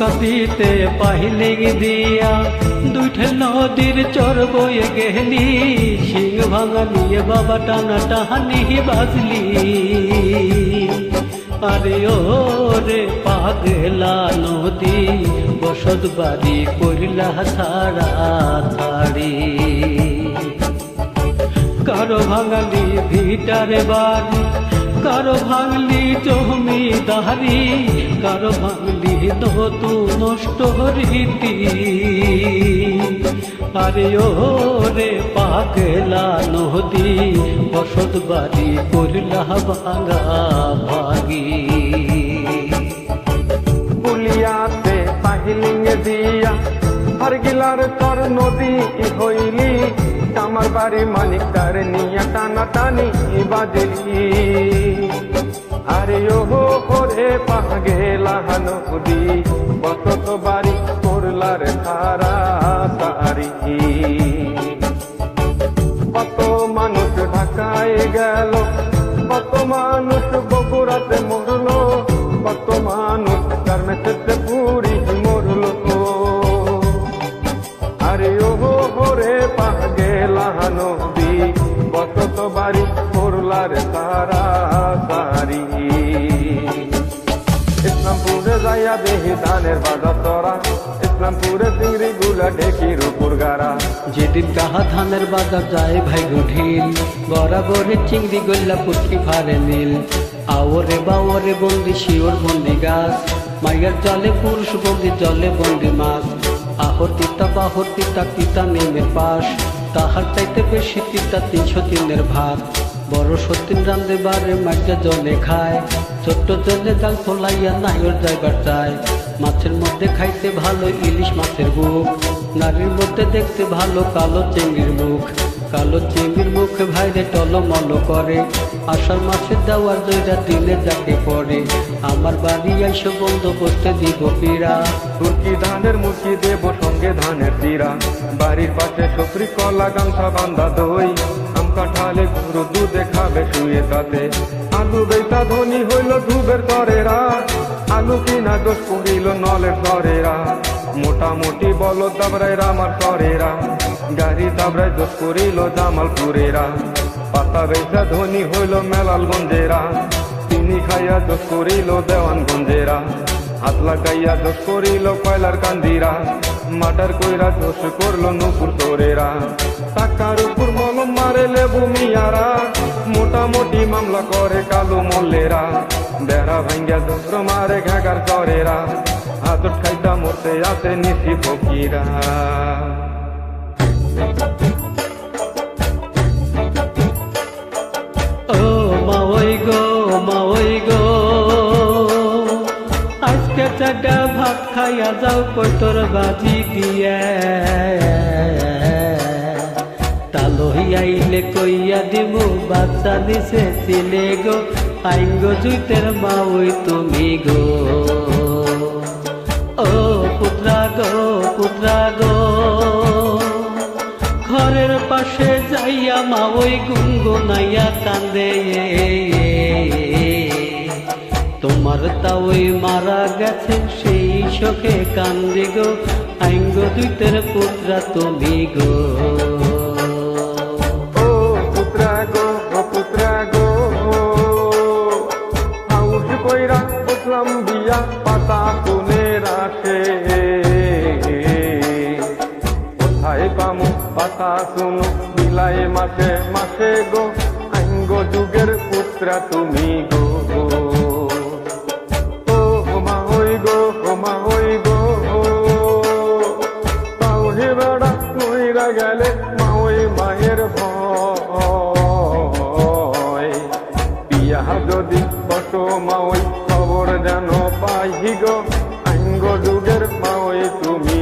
নদীতে পাহিলিং দিয়া দুইটা নদীর চর বয়ে গেলি সিং ভাঙা নিয়ে বাবা টানা টাহানি বাজলি। আরে ও রে পাগলা নদী, বসত বাড়ি করিলা ছাড়া ছাড়ি। কারও ভাঙালি ভিটারে বাড়ি কারও ভাঙলি জমিদারি কারও ভাঙলি নতু নষ্ট রীতি আরে ও রে পাগলা নদী বসত বাড়ি করলা ভাঙা ভাগি। পুলিয়াতে পাহিলিঙ্গে দিয়া, হারগিলার তর নদী হইলি? আমার বাড়ি মানিক তার নিয়ে টানা টানি বাজলি। আরে ও করে হুদি, কত তো বাড়ি করলার ধারা তারি কত মানুষ ঢাকায় গেল যাইয়া দেহি ধানের বাজার তরা। ইসলামপুরে চিংড়ি গুলা ঢেকির উপর গারা যেদিন কাহা ধানের বাজার যায় ভাই গঠিল বরাবরে চিংড়ি গোল্লা পুটকি ফারে নীল। আওরে বাওরে বন্দি শিওর বন্দি গাছ, মাইয়ার জলে পুরুষ বন্দি জলে বন্দি মাছ। আহর তিতা বাহর তিতা তিতা নেমের পাশ, তাহার চাইতে বেশি তিতা তিনশো তিনের ভাত। বড় সতীন রান্ধে বারে মাইজা জলে খায় ছোট্ট জলে জাল ফলাইয়া নাইর যাইবার চায় মাছের মধ্যে খাইতে ভালো ইলিশ মাছের বুক নারীর মধ্যে দেখতে ভালো কালো চেঙ্গির মুখ। কালো চেঙ্গির মুখে ভাইরে টলমল করে। আষাঢ় মাসের দেওয়ার দইরা দিনে যাকে পড়ে আমার বাড়ি আইসো বন্ধ করতে দিব পীড়া। তুর্কি ধানের মুখি দেব সঙ্গে ধানের তীরা বাড়ির পাশে সফরি কলা, গামছা বান্ধা দই। আম কাঠালে গরু দুধে খাবে শুয়ে তাতে। আলু বেতা ধনী হইল ধুবের তরেরা। আলু কিনা দোষ করিল নলের তরেরা। মোটামুটি বলো দাবরাইরা আমার তরেরা। গাড়ি দাবরাই দোষ করিল জামালপুরেরা। পাতা বেচা ধনী হইল মেলালগঞ্জেরা। চিনি খাইয়া দোষ করিল দেওয়ানগঞ্জেরা। হাত লাগাইয়া দোষ করিল কয়লার কান্দিরা। মার্ডার কইরা দোষ করল নুপুর তোরেরা। টাকার উপর মলম মারে লেবু মিয়ারা মোটামুটি মামলা করে কালো মল্লেরা। বেড়া ভাঙ্গা দোষ মারে ঘাগার চরেরা। হাত খাইতা মরতে আছে নিশি ফকিরা। আজকে ভাত খাইয়া যাও, কই তোর বাজি দিয়া? তালহি আইলে কইয়া দিব বাচ্চা দিছে ছিলে গো। আইন গো জুইতের মাওই তুমি গো। ও পুত্রা গো পুত্রা গো। ঘরের পাশে যাইয়া মা, ওই গুনগুনাইয়া কান্দে। তোমার তা ওই মারা গেছে, সেই শোকে কান্দি গো। আইঙ্গ দুইতের পুত্রা তুমি গো। পাতা তুলে রাখে পাতা বিলাই মাসে মাসে গো। আঙ্গ যুগের পুত্রা তুমি গো। গো হইব পাউহি বেড়া নইরা গেলে মাওই মায়ের ভয়। বিয়া যদি কত মাওই খবর যেন পাই গো যুগের মাওই তুমি